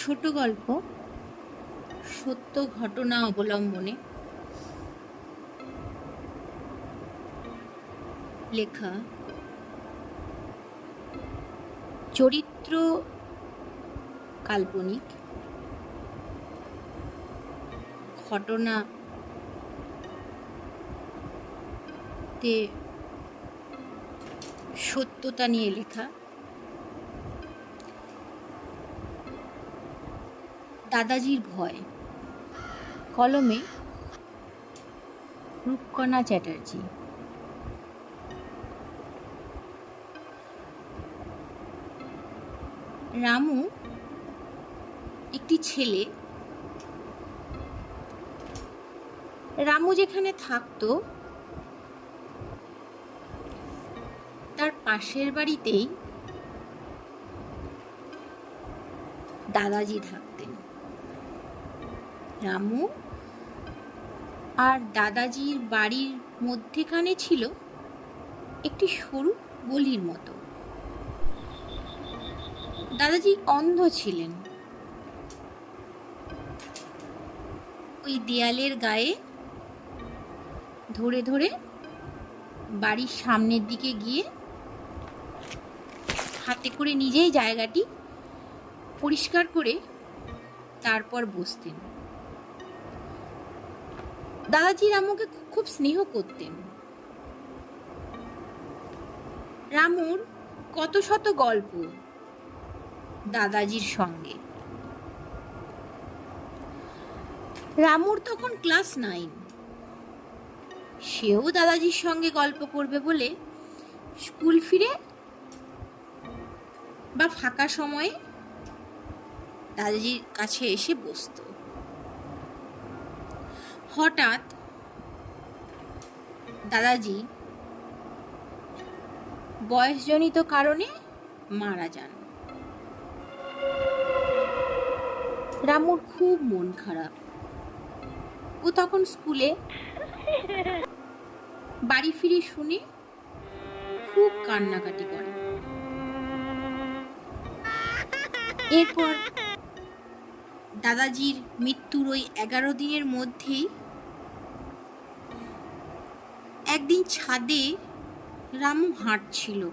ছোট গল্প সত্য ঘটনা অবলম্বনে। লেখা চরিত্র কাল্পনিক। ঘটনা তে সত্যতা নিয়ে লেখা। দাদাজির ভয়। কলমে রূপকণা চ্যাটার্জি। রামু একটি ছেলে। রামু যেখানে থাকতো, তার পাশের বাড়িতেই দাদাজি থাকতেন। রামু? আর দাদাজির বাড়ির মধ্যেখানে ছিল একটি সরু গলির মতো। দাদাজি অন্ধ ছিলেন। ওই দেয়ালের গায়ে ধরে ধরে বাড়ির সামনের দিকে গিয়ে হাতে করে নিজেই জায়গাটি পরিষ্কার করে তারপর বসতেন। দাদাজি রামুকে খুব স্নেহ করতেন। রামুর কত শত গল্প দাদাজির সঙ্গে। রামুর তখন ক্লাস নাইন। সেও দাদাজির সঙ্গে গল্প করবে বলে স্কুল ফিরে বা ফাঁকা সময়ে দাদাজির কাছে এসে বসত। হঠাৎ দাদাজি বয়সজনিত কারণে মারা যান। রামুর খুব মন খারাপ। ও তখন স্কুলে বাড়ি ফিরে শুনে খুব কান্নাকাটি করে। এরপর দাদাজির মৃত্যুর ওই এগারো দিনের মধ্যেই একদিন ছাদে রামু হাঁটছিল।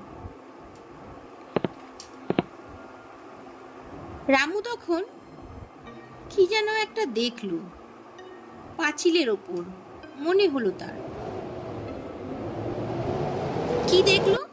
রামু তখন কি যেন একটা দেখল পাঁচিলের ওপর, মনে হলো তার। কি দেখল?